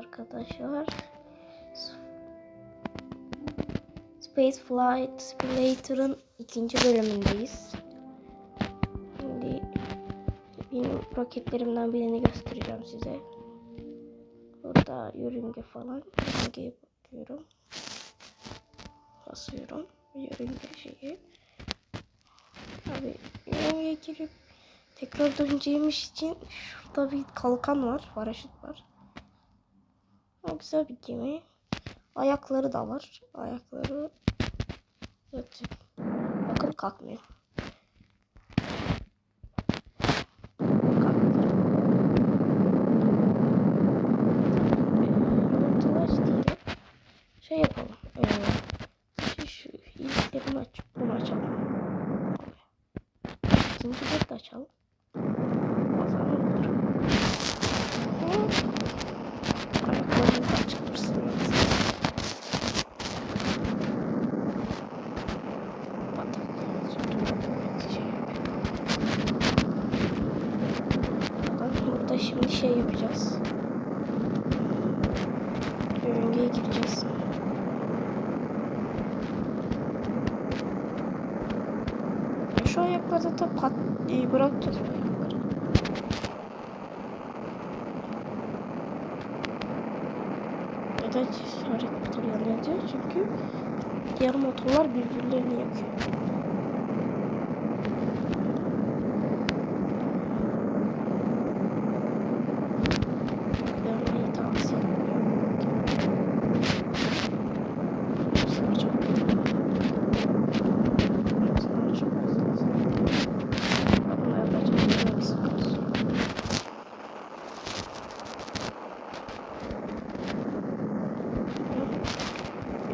arkadaşlar. Space Flight Simulator'ın ikinci bölümündeyiz. Şimdi benim roketlerimden birini göstereceğim size. Burada yörünge falan. Yörüngeye bakıyorum. Basıyorum. Yörünge şeyi. Abi yörüngeye girip tekrar döneceğimiz için şurada bir kalkan var. Paraşüt var. O güzel bir gemi. Ayakları da var. Ayakları evet. Bakın kalkmıyor. Kalkmıyor. Şey yapalım. Ee, şu, şu ilklerini aç. Bunu açalım. İkincileri de açalım. O zaman olur. Ayaklarını da açıklırsın. Burada şimdi şey yapacağız. Yörüngeye gireceğiz. Şu ayakları da pat e, ayakları. Neden işaret motoru yanıyor diyor? Çünkü diğer motorlar birbirlerini yakıyor. Görmeyi tavsiye etmiyorum. Sana çok Sana çok hızlı. Ama yapacak bir şey yok.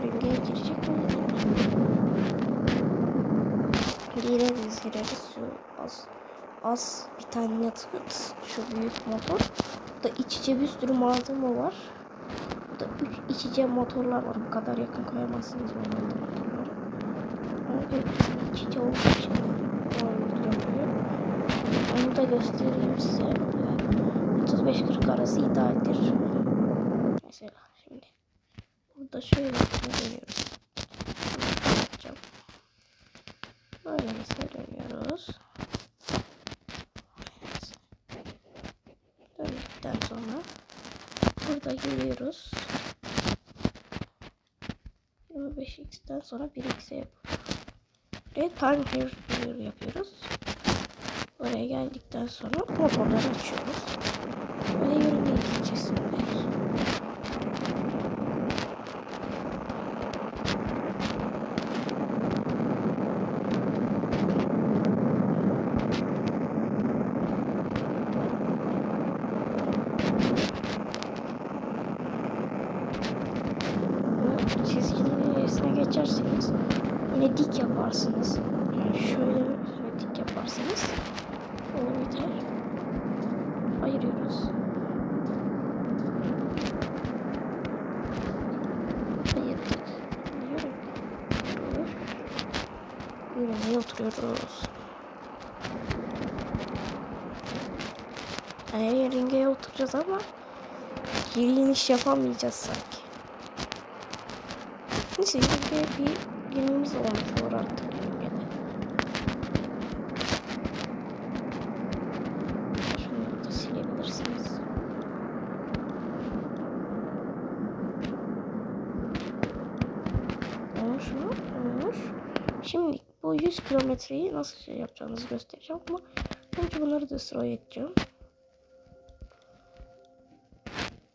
Yörüngeye girecek mi? Gireriz gireriz. Şu az yatırız. Şu büyük motor. Burada iç içe bir sürü malzeme var. Burada üç iç içe motorlar var. Bu kadar yakın koyamazsınız normalde motorları. Ama hepsi iç içe olduğu için. Onu da göstereyim size. 35-40 arası idealdir. Mesela şimdi. Burada şöyle dönüyoruz. Yapacağım. Böyle mesela dönüyoruz. Döndükten sonra geliyoruz. 25x'ten sonra 1x'e yapıyoruz. Ve time here yapıyoruz. Oraya geldikten sonra motorları açıyoruz. Böyle yürümeye gideceğiz. Geçerseniz yine dik yaparsınız. Yani şöyle şöyle dik yaparsanız o biter. Ayırıyoruz. Ayırdık. Yürümeye oturuyoruz. Yani yörüngeye oturacağız ama geri iniş yapamayacağız sanki. Neyse yörüngeye bir gemimiz olmuş olur artık. Şimdi bu 100 kilometreyi nasıl şey yapacağınızı göstereceğim ama önce bunları destroy edeceğim.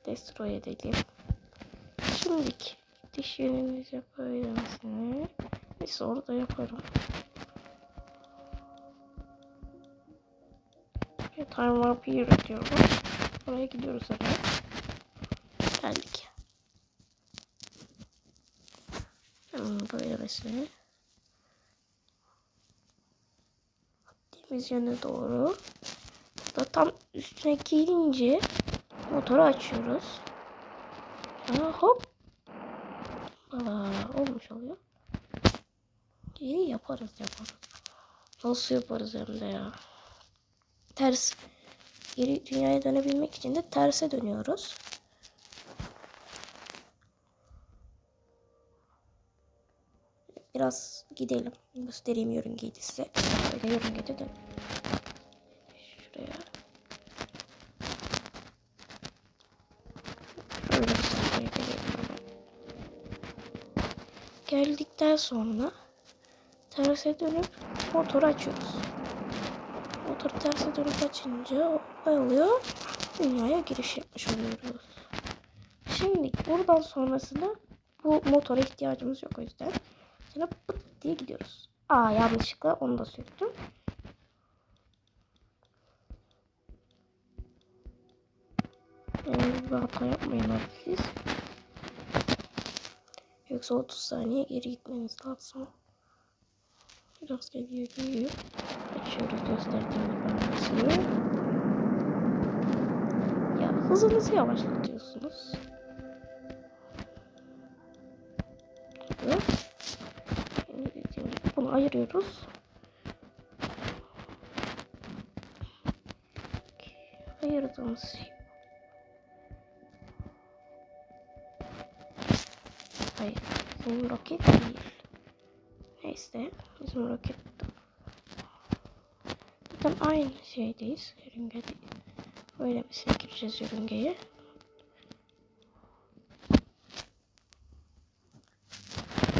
Destroy edelim. Şimdilik diş yeriniz yapabilmesini neyse orada yaparım. Bir time warp here diyorum. Oraya gidiyoruz hemen. Geldik. Hemen böyle mesela. Deniz yöne doğru. Burada tam üstüne gelince motoru açıyoruz. Aa, hop. Aa, olmuş oluyor. İyi yaparız yaparız. Nasıl yaparız hem de ya. Ters. Geri dünyaya dönebilmek için de terse dönüyoruz. Biraz gidelim. Göstereyim yörüngeyi size. Böyle yörüngede dönelim. Geldikten sonra terse dönüp motoru açıyoruz. Motoru terse dönüp açınca ne oluyor? Dünyaya giriş yapmış oluyoruz. Şimdi buradan sonrasında bu motora ihtiyacımız yok o yüzden. Sonra pıt diye gidiyoruz. Aa yanlışlıkla onu da söktüm. Yani bir hata yapmayın artık siz. Yoksa 30 saniye geri gitmemiz lazım. Biraz geriye geliyor. Açıyoruz gösterdiğim parçasını. Ya hızınızı yavaşlatıyorsunuz. Gibi bunu ayırıyoruz. Ayırdığımız şey Hayır, bizim roket değil. Neyse, bizim roket Zaten aynı şeydeyiz. Yörüngede. Böyle mesela gireceğiz yörüngeye.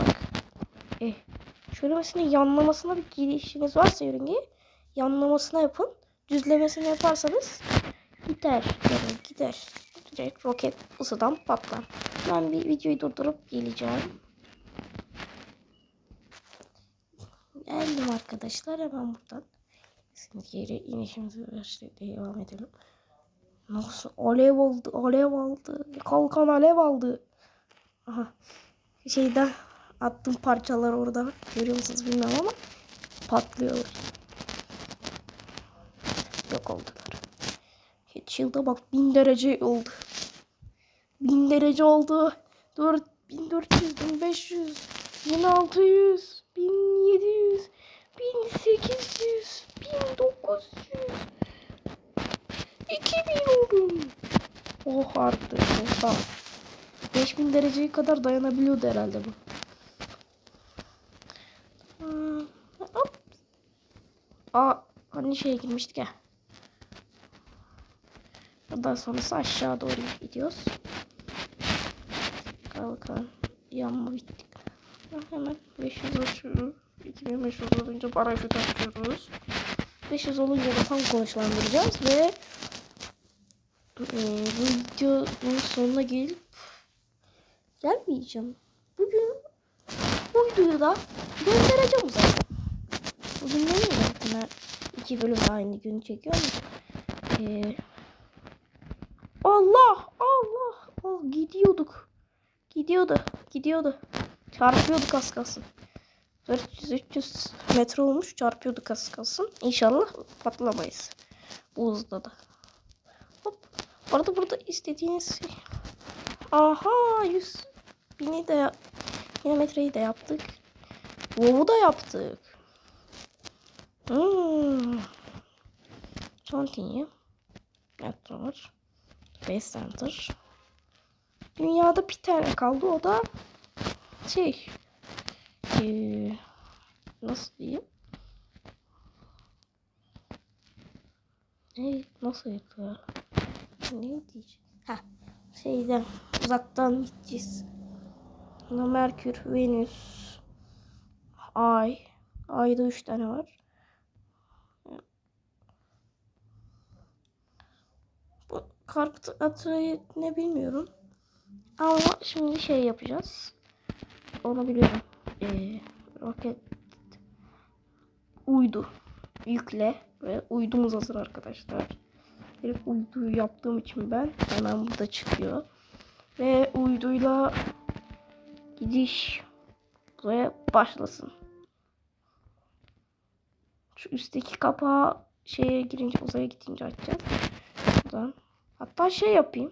Bak. Eh. Şöyle mesela yanlamasına bir girişiniz varsa yörüngeye yanlamasına yapın. Düzlemesini yaparsanız gider. Yani gider. Direkt roket ısıdan patlar. Ben bir videoyu durdurup geleceğim. Geldim arkadaşlar hemen buradan. Şimdi geri inişimizi başlayıp devam edelim. Nasıl alev oldu alev aldı. Kalkan alev aldı. Aha. Şeyden attım parçalar orada. Görüyor musunuz bilmem ama patlıyorlar. Yok oldular. Yılda bak bin derece oldu. Bin derece oldu. 4 1400, 1500, 1600, 1700, 1800, 1900, 2000 oldum. Oh arttı. Oha. 5000 dereceye kadar dayanabiliyordu herhalde bu. Hmm, hop. Aa, hani şeye girmiştik ya. Ondan sonrası aşağı doğru gidiyoruz. Kalkan. Yanma bittik. Hemen 500 açıyoruz. 2500 olunca paraşüt açıyoruz. 500 olunca da tam konuşlandıracağız ve e, bu videonun sonuna gelip gelmeyeceğim. Bugün bu videoyu da göndereceğim zaten. Bugün ne zaten iki bölüm aynı gün çekiyorum. Ee, Allah Allah oh, gidiyorduk. Gidiyordu. Gidiyordu. Çarpıyorduk az kalsın. 400-300 metre olmuş çarpıyorduk az kalsın. İnşallah patlamayız. Bu hızda da. Hop. Arada burada istediğiniz şey. Aha 100 bini de metreyi de yaptık. Vov'u da yaptık. Hmm. Continue. Network. Base Center. Dünyada bir tane kaldı. O da şey ee, nasıl diyeyim? Ne nasıl yapıyor? Ne diyeceğim? Ha şeyden uzaktan gideceğiz. Merkür, Venüs, Ay. Ayda üç tane var. Bu kart atı ne bilmiyorum. Ama şimdi şey yapacağız. Onu biliyorum. Ee, roket uydu yükle ve uydumuz hazır arkadaşlar. Direkt uyduyu yaptığım için ben hemen burada çıkıyor. Ve uyduyla gidiş ve başlasın. Şu üstteki kapağı şeye girince uzaya gidince açacağız. Buradan. Hatta şey yapayım.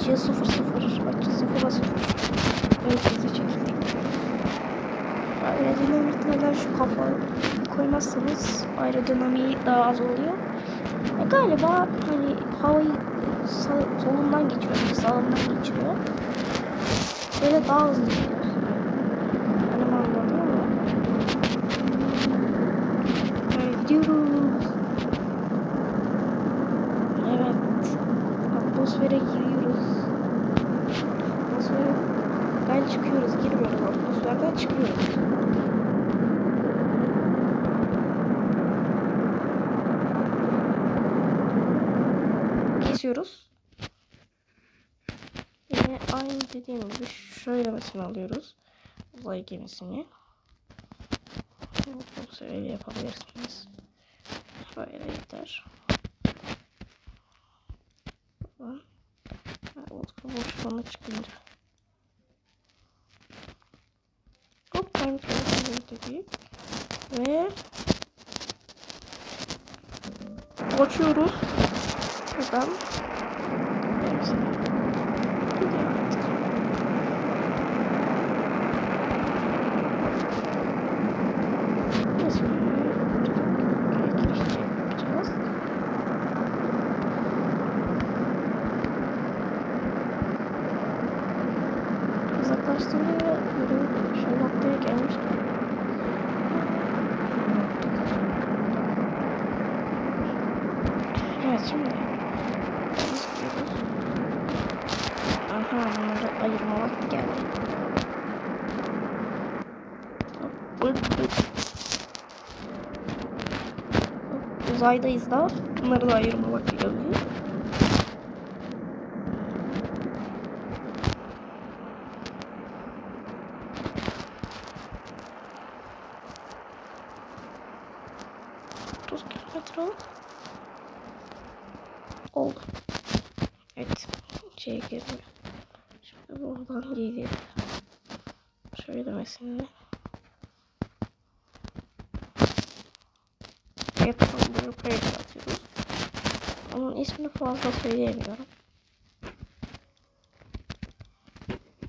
Açıya 0 0. Açı 0'a 0. Evet hızlı çekildik. Aerodinamiklerden şu kafa koymazsanız aerodinamiği daha az oluyor. E galiba hani havayı solundan geçiyor, sağından geçiriyor. Böyle daha hızlı gidiyorsun. Benim anladım ama. Evet gidiyoruz. Evet. Atmosfere giriyoruz. Atmosferden çıkıyoruz. Girmiyoruz. Çıkıyoruz. Kesiyoruz. Yine aynı dediğim gibi şöylemesini alıyoruz. Uzay gemisini. Bu sefer yapabilirsiniz. Böyle yeter. Tamam. Boşluğuna çıkınca. Hop time travel dedik. Ve açıyoruz. Buradan Gidiyor artık. Neyse, buraya giriş yapacağız. Uzaklaştırmaya göre şu noktaya gelmiştim. Evet şimdi. Aha bunları geldi. Bık bık. Hop, Uzaydayız da bunları da ayırmamak geliyor. Otuz kilometre oldu. Oldu. Evet. Şeye girdim. Şimdi buradan gidelim. Şöyle demesini. Yapalım yukarı atıyoruz. Onun ismini fazla söyleyemiyorum.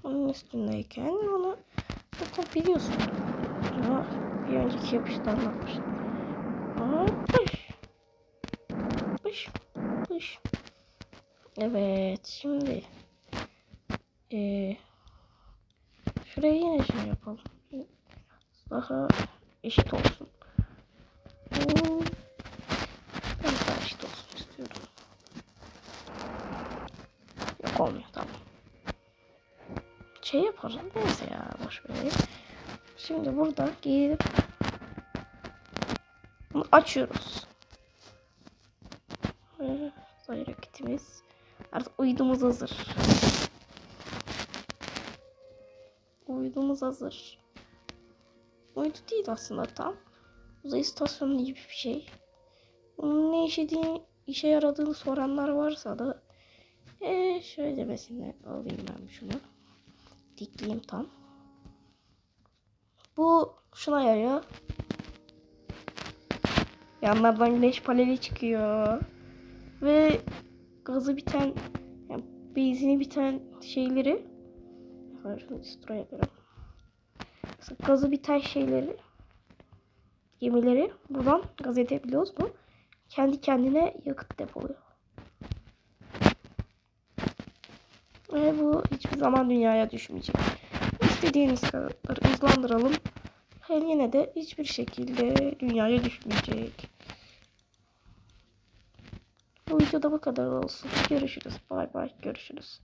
Onun üstündeyken onu zaten biliyorsun. Ama bir önceki yapışta anlatmıştım. Ama Evet şimdi ee, şuraya yine şey yapalım. Daha eşit olsun. Ben daha eşit olsun istiyorum. Yok olmuyor tamam. Şey yaparız neyse ya boş. Şimdi burada gidip açıyoruz. Uydumuz hazır. Uydumuz hazır. Uydu değil aslında tam. Uzay istasyonu gibi bir şey. Bunun ne işe, işe yaradığını soranlar varsa da ee, şöyle demesini alayım ben şunu. Dikleyeyim tam. Bu şuna yarıyor. Yanlardan güneş paneli çıkıyor. Ve gazı biten benzini biten şeyleri destroy gazı biten şeyleri gemileri buradan gaz edebiliyoruz. Bu kendi kendine yakıt depoluyor. Ve bu hiçbir zaman dünyaya düşmeyecek. İstediğiniz kadar hızlandıralım. Hem yine de hiçbir şekilde dünyaya düşmeyecek. Bu videoda bu kadar olsun. Görüşürüz. Bay bay. Görüşürüz.